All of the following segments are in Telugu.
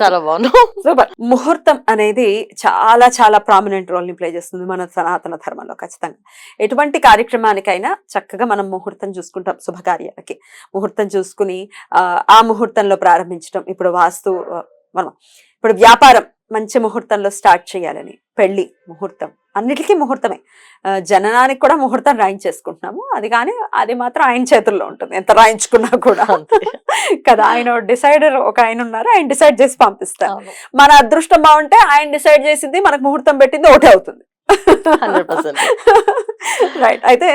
చాలా బాగుంది సూపర్. ముహూర్తం అనేది చాలా చాలా ప్రామినెంట్ రోల్ని ప్లే చేస్తుంది మన సనాతన ధర్మంలో ఖచ్చితంగా. ఎటువంటి కార్యక్రమానికైనా చక్కగా మనం ముహూర్తం చూసుకుంటాం శుభకార్యాలకి. ముహూర్తం చూసుకుని ఆ, ముహూర్తంలో ప్రారంభించడం ఇప్పుడు వాస్తు మనం ఇప్పుడు వ్యాపారం మంచి ముహూర్తంలో స్టార్ట్ చేయాలని పెళ్ళి ముహూర్తం. అన్నిటికీ ముహూర్తమే జననానికి కూడా ముహూర్తం రాయించేసుకుంటున్నాము అది కానీ అది మాత్రం ఆయన చేతుల్లో ఉంటుంది ఎంత రాయించుకున్నా కూడా. కదా ఆయన డిసైడర్ ఒక ఆయన ఉన్నారు ఆయన డిసైడ్ చేసి పంపిస్తారు. మన అదృష్టం బాగుంటే ఆయన డిసైడ్ చేసింది మనకు ముహూర్తం పెట్టింది ఒకటే అవుతుంది 100%. రైట్ అయితే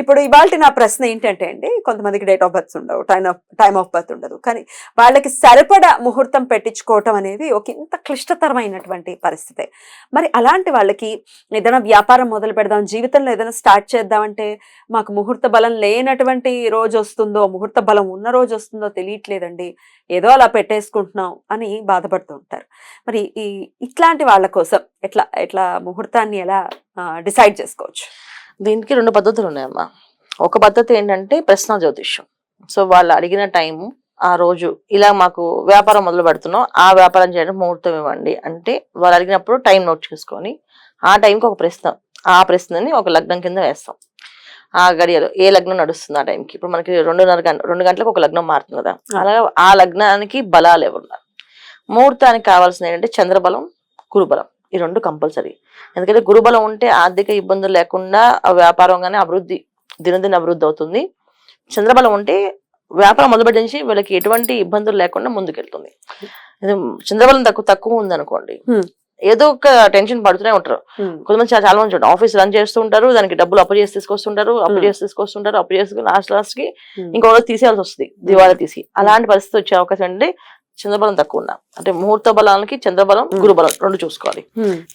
ఇప్పుడు ఇవాళ నా ప్రశ్న ఏంటంటే అండి కొంతమందికి డేట్ ఆఫ్ బర్త్ ఉండవు time of time of birth ఉండదు. కానీ వాళ్ళకి సరిపడా ముహూర్తం పెట్టించుకోవటం అనేది ఒక ఇంత క్లిష్టతరమైనటువంటి పరిస్థితి. మరి అలాంటి వాళ్ళకి ఏదైనా వ్యాపారం మొదలు పెడదాం జీవితంలో ఏదైనా స్టార్ట్ చేద్దామంటే మాకు ముహూర్త బలం లేనటువంటి రోజు వస్తుందో ముహూర్త బలం ఉన్న రోజు వస్తుందో తెలియట్లేదండి. ఏదో అలా పెట్టేసుకుంటున్నాం అని బాధపడుతూ ఉంటారు. మరి ఈ ఇట్లాంటి వాళ్ళ కోసం ఎట్లా ఎట్లా ముహూర్తాన్ని ఎలా డిసైడ్ చేసుకోవచ్చు? దీనికి రెండు పద్ధతులు ఉన్నాయమ్మా. ఒక పద్ధతి ఏంటంటే ప్రశ్న జ్యోతిష్యం. సో వాళ్ళు అడిగిన టైం ఆ రోజు ఇలా మాకు వ్యాపారం మొదలు పెడుతున్నాం ఆ వ్యాపారం చేయడం ముహూర్తం ఇవ్వండి అంటే వాళ్ళు అడిగినప్పుడు టైం నోట్ చేసుకొని ఆ టైంకి ఒక ప్రశ్న ఆ ప్రశ్నని ఒక లగ్నం కింద వేస్తాం. ఆ గడియలు ఏ లగ్నం నడుస్తుంది ఆ టైంకి? ఇప్పుడు మనకి రెండున్నర గంట రెండు గంటలకు ఒక లగ్నం మారుతుంది కదా. అలాగే ఆ లగ్నానికి బలాలు ఎవరున్నారు? ముహూర్తానికి కావాల్సిన ఏంటంటే చంద్రబలం గురుబలం ఈ రెండు కంపల్సరీ. ఎందుకంటే గురుబలం ఉంటే ఆర్థిక ఇబ్బందులు లేకుండా ఆ వ్యాపారం కానీ అభివృద్ధి దినదిన అభివృద్ధి అవుతుంది. చంద్రబలం ఉంటే వ్యాపారం మొదలుపెట్టి నుంచి వీళ్ళకి ఎటువంటి ఇబ్బందులు లేకుండా ముందుకెళ్తుంది. చంద్రబలం తక్కువ తక్కువ ఉంది అనుకోండి. ఏదో ఒక టెన్షన్ పడుతూనే ఉంటారు. కొంతమంది చాలా చాలా మంది చూడండి ఆఫీస్ రన్ చేస్తూ ఉంటారు దానికి డబ్బులు అప్పు చేసి తీసుకొస్తుంటారు అప్పు. చేసి తీసుకొస్తుంటారు అప్పు చేసి లాస్ట్ లాస్ట్కి ఇంకో రోజు తీసేయాల్సి వస్తుంది దివాళా తీసి. అలాంటి పరిస్థితి వచ్చే అవకాశం అంటే చంద్రబలం తక్కువ ఉన్నా. అంటే ముహూర్త బలానికి చంద్రబలం Hmm. గురుబలం రెండు చూసుకోవాలి.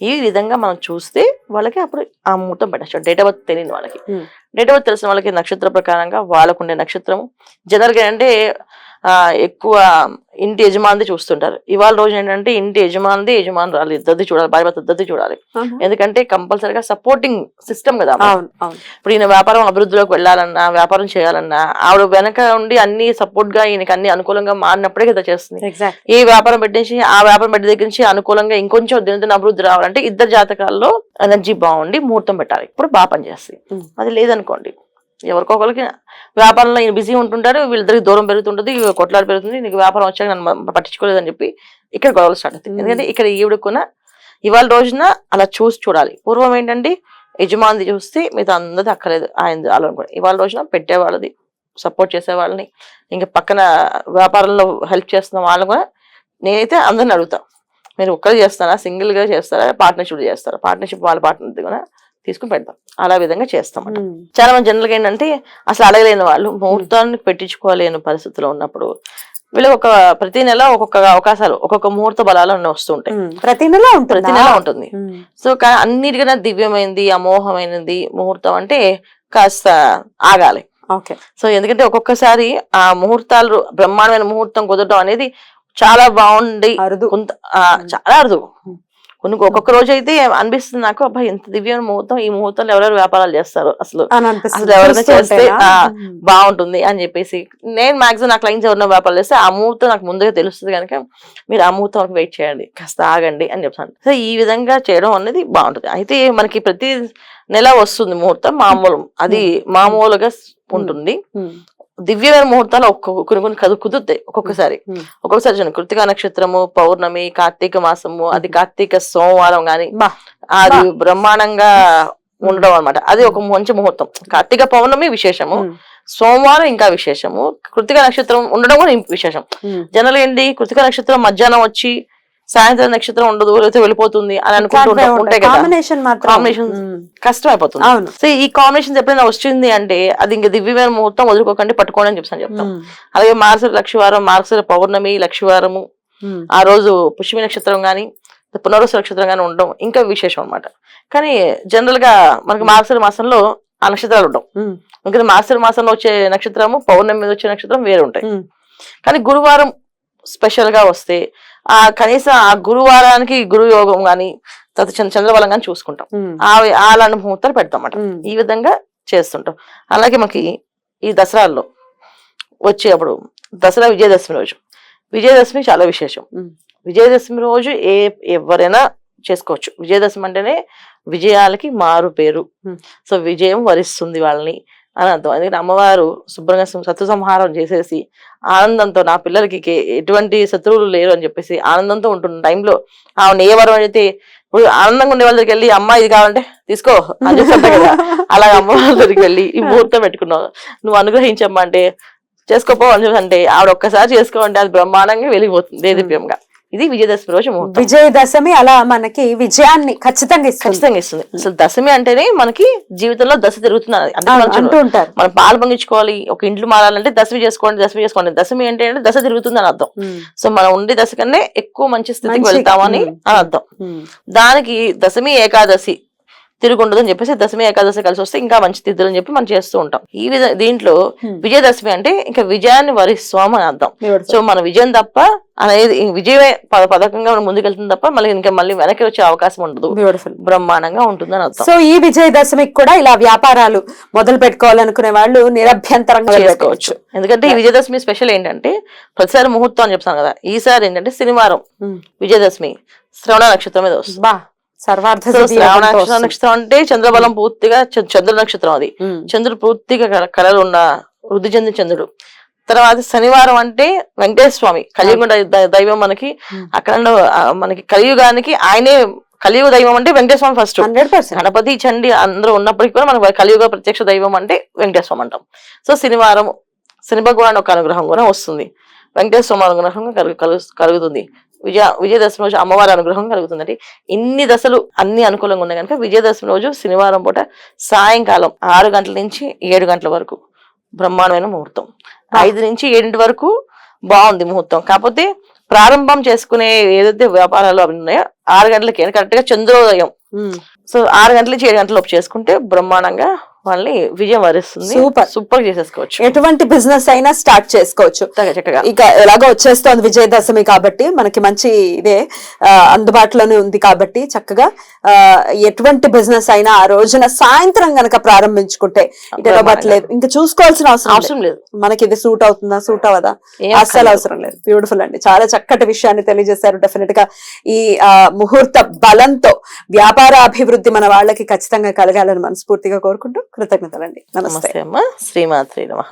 ఈ విధంగా మనం చూస్తే వాళ్ళకి అప్పుడు ఆ ముహూర్తం పెట్టచ్చు. డేట్ ఆఫ్ బర్త్ తెలియని వాళ్ళకి. Hmm. డేట్ ఆఫ్ బర్త్ తెలిసిన వాళ్ళకి నక్షత్ర ప్రకారంగా వాళ్ళకు ఉండే నక్షత్రము. జనరల్గా అంటే ఆ, ఎక్కువ ఇంటి యజమానిది చూస్తుంటారు. ఇవాళ రోజు ఏంటంటే ఇంటి యజమానిది యజమాని రాలి ఇద్దరిది చూడాలి భార్య ఇద్దరిది చూడాలి. ఎందుకంటే కంపల్సరీగా సపోర్టింగ్ సిస్టమ్ కదా ఇప్పుడు ఈయన వ్యాపారం అభివృద్ధిలోకి వెళ్ళాలన్నా వ్యాపారం చేయాలన్నా ఆవిడ వెనక ఉండి అన్ని సపోర్ట్గా ఈయనకి అన్ని అనుకూలంగా మారినప్పుడే కదా చేస్తుంది. ఈ వ్యాపారం పెట్టేసి ఆ వ్యాపారం పెట్టే దగ్గర నుంచి అనుకూలంగా ఇంకొంచెం దినదిన అభివృద్ధి రావాలంటే ఇద్దరు జాతకాల్లో ఎనర్జీ బాగుండి ముహూర్తం పెట్టాలి. ఇప్పుడు బాగా పనిచేస్తుంది. అది లేదనుకోండి. ఎవరికొకరికి వ్యాపారంలో ఈయన బిజీ ఉంటుంటారు వీళ్ళిద్దరికి దూరం పెరుగుతుంటుంది కొట్లాడు పెరుగుతుంది నీకు వ్యాపారం వచ్చాక నన్ను పట్టించుకోలేదని చెప్పి ఇక్కడ గొడవలు స్టార్ట్ అవుతాయి. Mm. ఎందుకంటే ఇక్కడ ఈవిడకున్న ఇవాళ రోజున అలా చూసి చూడాలి. పూర్వం ఏంటంటే యజమానిది చూస్తే మిగతా అందరిది అక్కర్లేదు ఆయన అలా ఇవాళ రోజున పెట్టేవాళ్ళది సపోర్ట్ చేసే వాళ్ళని ఇంకా పక్కన వ్యాపారంలో హెల్ప్ చేస్తున్న వాళ్ళని కూడా నేనైతే అందరిని అడుగుతా. మీరు ఒక్కరు చేస్తారా సింగిల్గా చేస్తారా పార్ట్నర్షిప్ చేస్తారా? పార్ట్నర్షిప్ వాళ్ళ పార్ట్నర్ కూడా తీసుకుని పెడతాం. అలా విధంగా చేస్తాం చాలా మంది జనరల్గా ఏంటంటే అసలు అడగలేని వాళ్ళు ముహూర్తాన్ని పెట్టించుకోలేని పరిస్థితిలో ఉన్నప్పుడు వీళ్ళకి ఒక ప్రతి నెల ఒక్కొక్క అవకాశాలు ఒక్కొక్క ముహూర్త బలాలు అన్నీ వస్తూ ఉంటాయి. ప్రతి నెల ఉంటుంది? ప్రతి నెల ఉంటుంది. సో కానీ అన్నిటికన్నా దివ్యమైనది అమోఘమైనది ముహూర్తం అంటే కాస్త ఆగాలి. ఓకే. సో ఎందుకంటే ఒక్కొక్కసారి ఆ ముహూర్తాలు బ్రహ్మాండమైన ముహూర్తం కుదరడం అనేది చాలా బాగుండి అరుదు. చాలా అరుదు. కొన్ని ఒక్కొక్క రోజు అయితే అనిపిస్తుంది నాకు అబ్బాయి ఎంత దివ్యమైన ముహూర్తం ఈ ముహూర్తంలో ఎవరెవరు వ్యాపారాలు చేస్తారు? అసలు అసలు ఎవరైనా చూస్తూ. బాగుంటుంది అని చెప్పేసి. నేను మాక్సిమం నా క్లయింట్స్ ఎవరైనా వ్యాపారాలు చేస్తే ఆ ముహూర్తం నాకు ముందుగా తెలుస్తుంది కనుక మీరు ఆ ముహూర్తం వెయిట్ చేయండి. కాస్త ఆగండి అని చెప్తాను. సో ఈ విధంగా చేయడం అనేది బాగుంటుంది. అయితే మనకి ప్రతి నెల వస్తుంది ముహూర్తం మామూలు. అది మామూలుగా ఉంటుంది. దివ్యమైన ముహూర్తాలు ఒక్కొక్క కొన్ని కొన్ని కదు కుదురుతాయి ఒక్కొక్కసారి. ఒక్కొక్కసారి చూడండి కృతికా నక్షత్రము పౌర్ణమి కార్తీక మాసము అది కార్తీక సోమవారం గాని. అది బ్రహ్మాండంగా ఉండడం అన్నమాట అది ఒక మంచి ముహూర్తం కార్తీక పౌర్ణమి విశేషము. సోమవారం ఇంకా విశేషము కృతిక నక్షత్రం ఉండడం కూడా ఇంక విశేషం. జనరల్ ఏంటి కృతిక నక్షత్రం మధ్యాహ్నం వచ్చి సాయంత్రం నక్షత్రం ఉండదు లేకపోతే వెళ్ళిపోతుంది అని అనుకుంటూ ఉంటాం- ఉంటాయి కదా కాంబినేషన్. కష్టం అయిపోతుంది అవును సో ఈ కాంబినేషన్ ఎప్పుడైనా వచ్చింది అంటే అది ఇంకా దివ్యమైన ముహూర్తం వదులుకోకండి పట్టుకోండి అని చెప్తాను చెప్తాం. అలాగే మార్సల లక్షవారం మార్సల పౌర్ణమి లక్షవారము. ఆ రోజు పుష్యమి నక్షత్రం గాని పునరుస నక్షత్రం గాని ఉండడం ఇంకా విశేషం అన్నమాట కానీ జనరల్గా మనకి మార్సల మాసంలో ఆ నక్షత్రాలు ఉండవు. ఇంకా మార్సల మాసంలో వచ్చే నక్షత్రము పౌర్ణమి మీద వచ్చే నక్షత్రం వేరే ఉంటాయి. కానీ గురువారం స్పెషల్గా వస్తే ఆ కనీసం ఆ గురువారానికి గురు యోగం గాని తర్వాత చంద్ర- చంద్రబలం గాని చూసుకుంటాం. అలాంటి ముహూర్తాలు పెడతాం అన్నమాట. ఈ విధంగా చేస్తుంటాం. అలాగే మనకి ఈ దసరాల్లో వచ్చే అప్పుడు దసరా విజయదశమి రోజు. విజయదశమి చాలా విశేషం. విజయదశమి రోజు ఏ ఎవరైనా చేసుకోవచ్చు. విజయదశమి అంటేనే విజయాలకి మారు పేరు. సో విజయం వరిస్తుంది వాళ్ళని. అని అర్థం. ఎందుకంటే అమ్మవారు శుభ్రంగా సత్తు సంహారం చేసేసి ఆనందంతో నా పిల్లలకి ఎటువంటి శత్రువులు లేరు అని చెప్పేసి ఆనందంతో ఉంటున్న టైంలో ఆవిడ ఏ వరం అయితే ఇప్పుడు ఆనందంగా ఉండే వాళ్ళ దగ్గరికి వెళ్ళి అమ్మ ఇది కావాలంటే తీసుకో. అని కదా. అలా అమ్మవారి దగ్గరికి వెళ్ళి ఈ ముహూర్తం పెట్టుకున్నావు. నువ్వు అనుగ్రహించమ్మా అంటే చేసుకోపో అని చెప్పి అంటే ఆవిడ ఒక్కసారి చేసుకోమంటే అది బ్రహ్మాండంగా వెలిగిపోతుంది దేదీప్యంగా ఇది విజయదశమి రోజు ముహూర్తం విజయదశమి అలా మనకి విజయాన్ని ఖచ్చితంగా ఇస్తుంది ఖచ్చితంగా ఇస్తుంది అసలు దశమి అంటేనే మనకి జీవితంలో దశ తిరుగుతుంది. ఉంటారు మనం పాలు పొంగించుకోవాలి ఒక ఇంట్లో మారాలంటే దశమి చేసుకోండి దశమి చేసుకోండి దశమి అంటే దశ తిరుగుతుంది అని అర్థం. సో మనం ఉండే దశ కన్నా ఎక్కువ మంచి స్థితికి వెళ్తామని. అని అర్థం. దానికి దశమి ఏకాదశి తిరుగుండదు అని చెప్పేసి దశమి ఏకాదశి కలిసి వస్తే ఇంకా మంచి తిథులు అని చెప్పి మనం చేస్తూ ఉంటాం. ఈ విధ దీంట్లో. విజయదశమి అంటే ఇంకా విజయాన్ని వరిస్తాం అని అర్థం. సో మన విజయం తప్ప అనేది విజయమే పద పథకంగా మనం ముందుకెళ్తుంది తప్ప మళ్ళీ ఇంకా మళ్ళీ వెనక్కి వచ్చే అవకాశం ఉండదు. బ్రహ్మాండంగా ఉంటుందని అర్థం. సో ఈ విజయదశమికి కూడా ఇలా వ్యాపారాలు మొదలు పెట్టుకోవాలనుకునే వాళ్ళు నిరభ్యంతరంగా చేసుకోవచ్చు. ఎందుకంటే ఈ విజయదశమి స్పెషల్ ఏంటంటే ప్రతిసారి ముహూర్తం అని చెప్తాను కదా ఈసారి ఏంటంటే శనివారం. విజయదశమి శ్రవణ నక్షత్రం మీద వస్తుంది. బా! సర్వార్థ శ్రావణ నక్షత్రం అంటే చంద్రబలం పూర్తిగా చంద్ర నక్షత్రం అది. చంద్రుడు పూర్తిగా కళలు ఉన్న వృద్ధి చెందిన చంద్రుడు. తర్వాత శనివారం అంటే వెంకటేశ్వర స్వామి కలియుగ దైవం మనకి. అక్కడ మనకి కలియుగానికి ఆయనే కలియుగ దైవం అంటే వెంకటేశ్వర ఫస్ట్ గణపతి చండి అందరూ ఉన్నప్పటికీ కూడా మనకు కలియుగ ప్రత్యక్ష దైవం అంటే వెంకటేశ్వర అంటాం. సో శనివారం శని భగవాన్ ఒక అనుగ్రహం కూడా వస్తుంది. వెంకటేశ్వర అనుగ్రహం కలుగు కలుగు- కలుగుతుంది. విజయ విజయదశమి రోజు అమ్మవారి అనుగ్రహం కలుగుతుంది అంటే ఇన్ని దశలు అన్ని అనుకూలంగా ఉన్నాయి కనుక విజయదశమి రోజు శనివారం పూట సాయంకాలం ఆరు గంటల నుంచి ఏడు గంటల వరకు బ్రహ్మాండమైన ముహూర్తం. ఐదు నుంచి ఏడింటి వరకు బాగుంది ముహూర్తం. కాకపోతే ప్రారంభం చేసుకునే ఏదైతే వ్యాపారాలు అవి ఉన్నాయో ఆరు గంటలకి కరెక్ట్గా చంద్రోదయం. సో ఆరు గంటల నుంచి ఏడు గంటల లోపు చేసుకుంటే బ్రహ్మాండంగా వాళ్ళని విజయం వరిస్తుంది. Super. సూపర్ చేసేసుకోవచ్చు. ఎటువంటి బిజినెస్ అయినా స్టార్ట్ చేసుకోవచ్చు. చక్కగా. ఇక ఎలాగో వచ్చేస్తోంది విజయదశమి కాబట్టి మనకి మంచి ఇదే అందుబాటులోనే ఉంది కాబట్టి చక్కగా ఎటువంటి బిజినెస్ అయినా ఆ రోజున సాయంత్రం గనక ప్రారంభించుకుంటే ఇటు ఇవ్వట్లేదు ఇంకా చూసుకోవాల్సిన అవసరం. అవసరం లేదు. మనకి ఇది సూట్ అవుతుందా సూట్ అవ్వదా? అస్సలు. అవసరం లేదు. బ్యూటిఫుల్ అండి. చాలా చక్కటి విషయాన్ని తెలియజేశారు. డెఫినెట్గా ఈ ముహూర్త బలంతో వ్యాపార అభివృద్ధి మన వాళ్ళకి ఖచ్చితంగా కలగాలని మనస్ఫూర్తిగా కోరుకుంటూ కృతజ్ఞతలండి. నమస్తే. అమ్మ. శ్రీమాత్రి నమ.